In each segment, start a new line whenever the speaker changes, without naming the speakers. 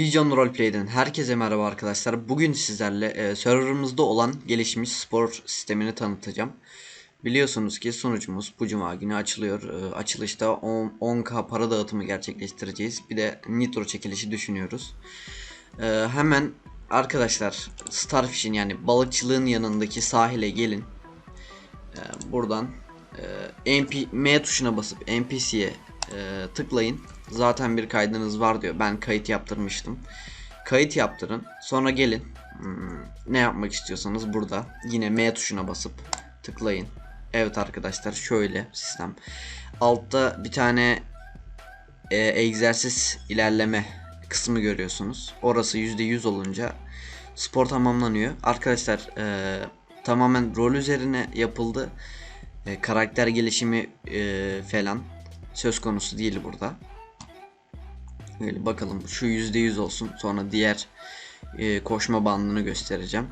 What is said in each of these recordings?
Vision Roleplay'den herkese merhaba arkadaşlar. Bugün sizlerle e, serverımızda olan gelişmiş spor sistemini tanıtacağım. Biliyorsunuz ki sunucumuz bu cuma günü açılıyor. E, açılışta 10, 10k para dağıtımı gerçekleştireceğiz. Bir de nitro çekilişi düşünüyoruz. E, hemen arkadaşlar Starfish'in yani balıkçılığın yanındaki sahile gelin. E, buradan e, MP, M tuşuna basıp NPC'ye e, tıklayın. Zaten bir kaydınız var diyor. Ben kayıt yaptırmıştım. Kayıt yaptırın. Sonra gelin. Hmm, ne yapmak istiyorsanız burada yine M tuşuna basıp tıklayın. Evet arkadaşlar şöyle sistem. Altta bir tane e, egzersiz ilerleme kısmı görüyorsunuz. Orası %100 olunca spor tamamlanıyor. Arkadaşlar e, tamamen rol üzerine yapıldı. E, karakter gelişimi e, falan söz konusu değil burada. Böyle bakalım şu %100 olsun. Sonra diğer e, koşma bandını göstereceğim.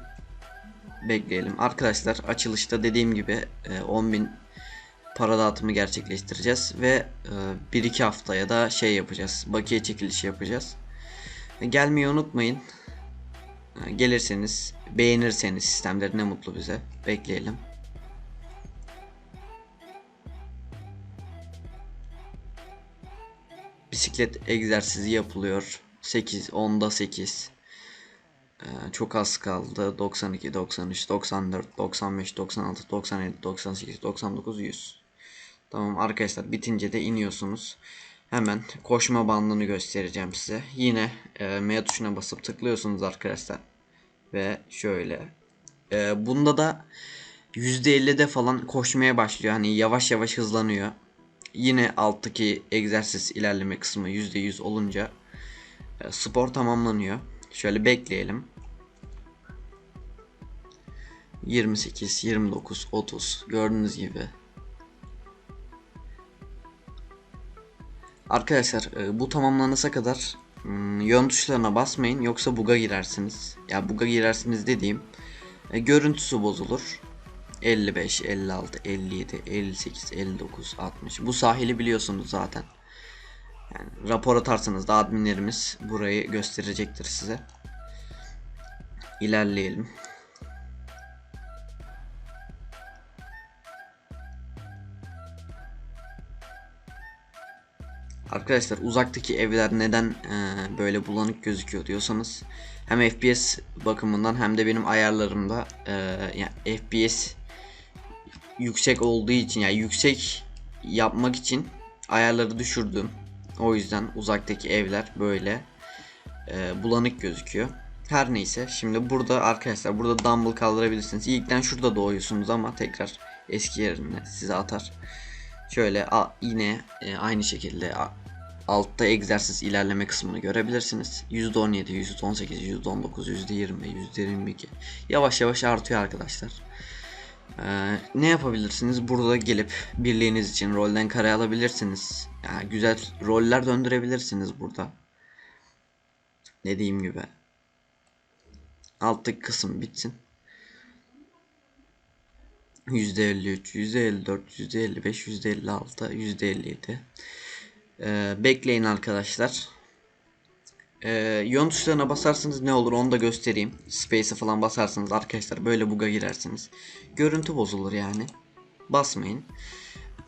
Bekleyelim. Arkadaşlar açılışta dediğim gibi e, 10.000 para dağıtımı gerçekleştireceğiz ve e, 1-2 haftaya da şey yapacağız. Bakiye çekilişi yapacağız. E, gelmeyi unutmayın. E, gelirseniz, beğenirseniz sistemleri ne mutlu bize. Bekleyelim. Bisiklet egzersizi yapılıyor. 8, 10'da 8. Ee, çok az kaldı. 92, 93, 94, 95, 96, 97, 98, 99, 100. Tamam arkadaşlar bitince de iniyorsunuz. Hemen koşma bandını göstereceğim size. Yine e, M tuşuna basıp tıklıyorsunuz arkadaşlar. Ve şöyle. E, bunda da %50'de falan koşmaya başlıyor. Hani yavaş yavaş hızlanıyor yine alttaki egzersiz ilerleme kısmı %100 olunca e, spor tamamlanıyor. Şöyle bekleyelim. 28, 29, 30 gördüğünüz gibi. Arkadaşlar e, bu tamamlanana kadar hmm, yön tuşlarına basmayın yoksa buga girersiniz. Ya buga girersiniz dediğim e, görüntüsü bozulur. 55, 56, 57, 58, 59, 60. Bu sahili biliyorsunuz zaten. Yani rapor atarsanız da adminlerimiz burayı gösterecektir size. İlerleyelim. Arkadaşlar uzaktaki evler neden e, böyle bulanık gözüküyor diyorsanız hem FPS bakımından hem de benim ayarlarımda e, yani FPS yüksek olduğu için yani yüksek yapmak için ayarları düşürdüm. O yüzden uzaktaki evler böyle e, bulanık gözüküyor. Her neyse şimdi burada arkadaşlar burada dumbbell kaldırabilirsiniz. İlkten şurada doğuyorsunuz ama tekrar eski yerine size atar. Şöyle a, yine e, aynı şekilde a, altta egzersiz ilerleme kısmını görebilirsiniz. %17, %18, %19, %20, %22 yavaş yavaş artıyor arkadaşlar. Ee, ne yapabilirsiniz? Burada gelip birliğiniz için rolden kare alabilirsiniz. Yani güzel roller döndürebilirsiniz burada. Dediğim gibi. Alttaki kısım bitsin. %53, %54, %55, %56, %57. Ee, bekleyin arkadaşlar. Ee, yön tuşlarına basarsanız ne olur onu da göstereyim. Space'e falan basarsanız arkadaşlar böyle buga girersiniz. Görüntü bozulur yani. Basmayın.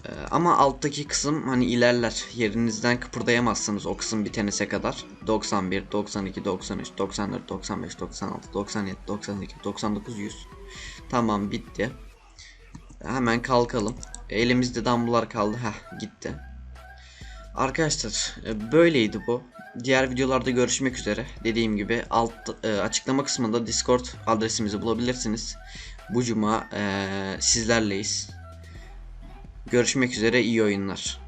Ee, ama alttaki kısım hani ilerler. Yerinizden kıpırdayamazsınız o kısım bitenese kadar. 91, 92, 93, 94, 95, 96, 97, 98, 99, 100. Tamam bitti. Hemen kalkalım. Elimizde dambular kaldı. Heh gitti. Arkadaşlar e, böyleydi bu. Diğer videolarda görüşmek üzere. Dediğim gibi alt e, açıklama kısmında Discord adresimizi bulabilirsiniz. Bu cuma e, sizlerleyiz. Görüşmek üzere iyi oyunlar.